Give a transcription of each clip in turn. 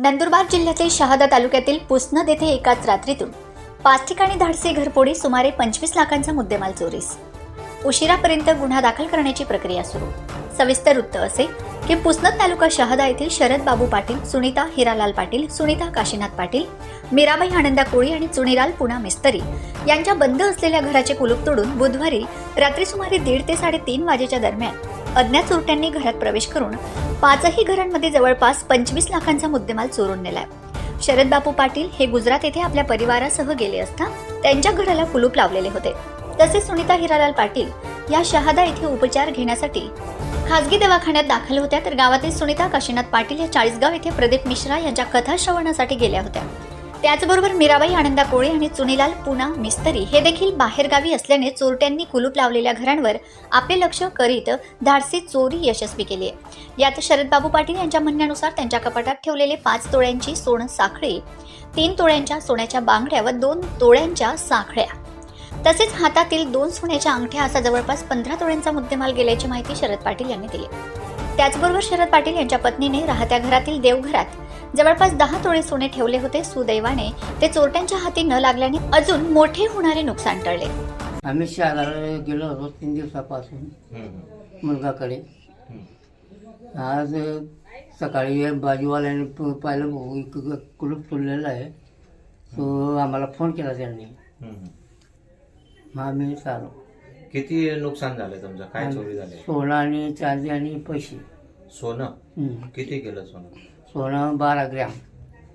नंदुरबार जिल्ह्यातील शहादा तालुक्यातील पुसनद येथे एकाच रात्रीतून पाच ठिकाणी धाडसी घरफोडी सुमारे पंचवीस लाखांचा मुद्देमाल चोरीस. उशिरापर्यंत गुन्हा दाखल करण्याची प्रक्रिया सुरू. सविस्तर वृत्त असे की पुसनद तालुका शहादा येथील शरद बाबू पाटील सुनीता हिरालाल पाटील सुनीता काशीनाथ पाटील मीराबाई आनंदा कोळी आणि चुनीलाल पुणा मिस्तरी यांच्या बंद असलेल्या घराचे कुलूप तोडून बुधवारी रात्री सुमारे दीड ते साडेतीन वाजेच्या दरम्यान अज्ञात चोरट्यांनी घरात प्रवेश करून पाचही घरांमध्ये जवळपास पंचवीस लाखांचा मुद्देमाल चोरून नेलाय. शरद बापू पाटील हे गुजरात येथे आपल्या परिवारासह गेले असता त्यांच्या घराला कुलूप लावलेले होते. तसेच सुनीता हिरालाल पाटील या शहादा येथे उपचार घेण्यासाठी खासगी दवाखान्यात दाखल होत्या तर गावातील सुनीता काशीनाथ पाटील या चाळीसगाव येथे प्रदीप मिश्रा यांच्या कथा श्रवणासाठी गेल्या होत्या. त्याचबरोबर मीराबाई आनंदा कोळी आणि चुनीलाल पुना मिस्तरी हे देखील बाहेरगावी असल्याने चोरट्यांनी कुलूप लावलेल्या घरांवर आपले लक्ष करीत धाडसी चोरी यशस्वी केली आहे. यात शरदबाबू पाटील यांच्या म्हणण्यानुसार त्यांच्या कपाटात ठेवलेले पाच तोळ्यांची सोनं साखळी तीन तोळ्यांच्या सोन्याच्या बांगड्या व दोन तोळ्यांच्या साखळ्या. तसेच हातातील दोन सोन्याच्या अंगठ्या असा जवळपास पंधरा तोळ्यांचा मुद्देमाल गेल्याची माहिती शरद पाटील यांनी दिली त्याचबरोबर शरद पाटील यांच्या पत्नीने राहत्या घरातील देवघरात जवळपास दहा तोळे सोने ठेवले होते सुदैवाने. ते चोरट्यांच्या हाती न लागल्याने अजून मोठे होणारे नुकसान टळले. आम्ही शहराला गेलो होतो तीन दिवसापासून मुलगाकडे. आज सकाळी बाजूवाल्याने पाहिलं कुलूप सोडलेलं आहे. तो आम्हाला फोन केला त्यांनी. मग आम्ही चालू. किती नुकसान झालं तुमचं? काय चोरी झाले? सोनं आणि चांदी आणि पैसे. सोनं. किती गेलं सोनं? सोनं बारा ग्रॅम.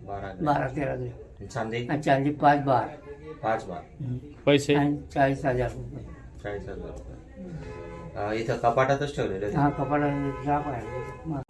बारा ग्रॅम. बारा तेरा ग्रॅम. चांदी? आणि चांदी पाच बार. पाच बार. पैसे? आणि चाळीस हजार रुपये. चाळीस हजार रुपये. अं, इथं कपाटातच ठेवलेले हा कपाडा जाप आहे.